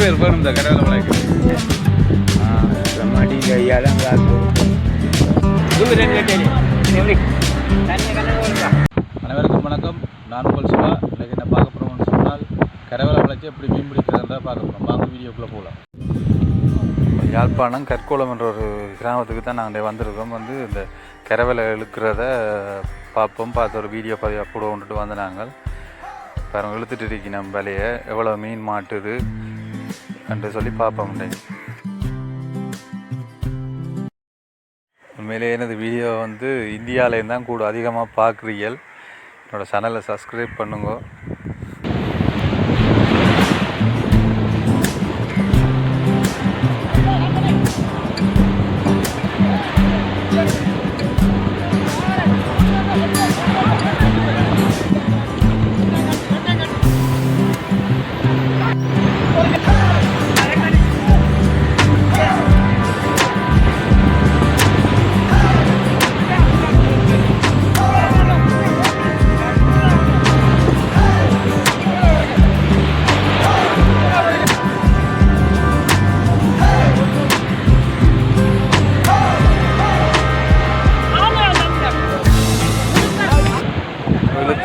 வேணும் இந்த கரையில் விளைக்கு மடி கையாலும் காத்து அனைவருக்கும் வணக்கம். நான் உங்கள் சிவா. இன்றைக்கு என்ன பார்க்க போகிறோம்னு சொன்னால் கரவலை வளைச்சி எப்படி மீன் பிடிக்கிறதா பார்க்க போகிறோம் வாங்க வீடியோக்குள்ளே போகலாம். யாழ்ப்பாணம் கற்கோளம் என்ற ஒரு கிராமத்துக்கு தான் நாங்கள் வந்திருக்கோம். வந்து இந்த கரவலை இழுக்கிறத பார்ப்போம். பார்த்து ஒரு வீடியோ பதிவாக கூட கொண்டுட்டு வந்து நாங்கள். பாருங்க இழுத்துட்டு இருக்கி நம்ம வேலையை. எவ்வளோ மீன் மாட்டுது. என்று சொல்லி பார்ப்போம் இன்றைக்கு உண்மையிலேயே எனது வீடியோ வந்து இந்தியாவிலேருந்து தான் கூட அதிகமாக பார்க்குறீர்கள். என்னோடய சேனலை சப்ஸ்கிரைப் பண்ணுங்க.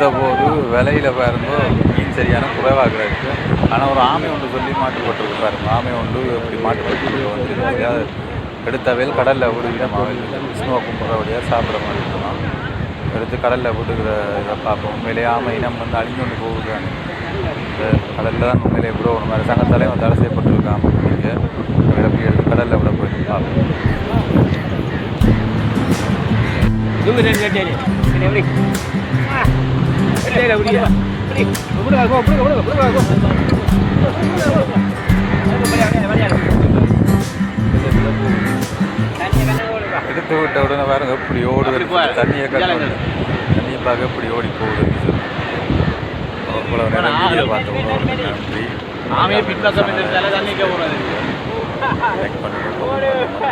இழுத்த போது விலையில் பாருங்க மீன் சரியான குறைவாக இருக்கு ஆனால் ஒரு ஆமை ஒன்று சொல்லி மாட்டுப்பட்டிருக்கு பாருங்க. ஆமை ஒன்று எப்படி மாட்டுப்பட்டு வந்து எப்படியாவது எடுத்த வேல் கடலில் விடுவிடமா விஷ்ணுவை கும்பிட்றபடியாக வழியாக மாதிரி இருக்கணும் எடுத்து கடலில் விடுகிற இதை பார்ப்போம். உண்மையிலேயே ஆமை இனம் வந்து அழிஞ்சு கொண்டு போகுது. இந்த கடலில் தான் உண்மையிலே விட ஒரு மாதிரி சங்கத்தாலே வந்து தடை செய்யப்பட்டிருக்காம நீங்கள் எப்படி எடுத்து கடலில் விட போயிட்டு பார்ப்போம். எடுத்து விட்ட உடனே பாருங்க இப்படி ஓடுது. தண்ணியை தண்ணியை பார்க்க இப்படி ஓடி போகுது. அவ்வளோ நேரம் வீடியோ பார்த்த உணவு நன்றி. தண்ணி போகிறது லைக்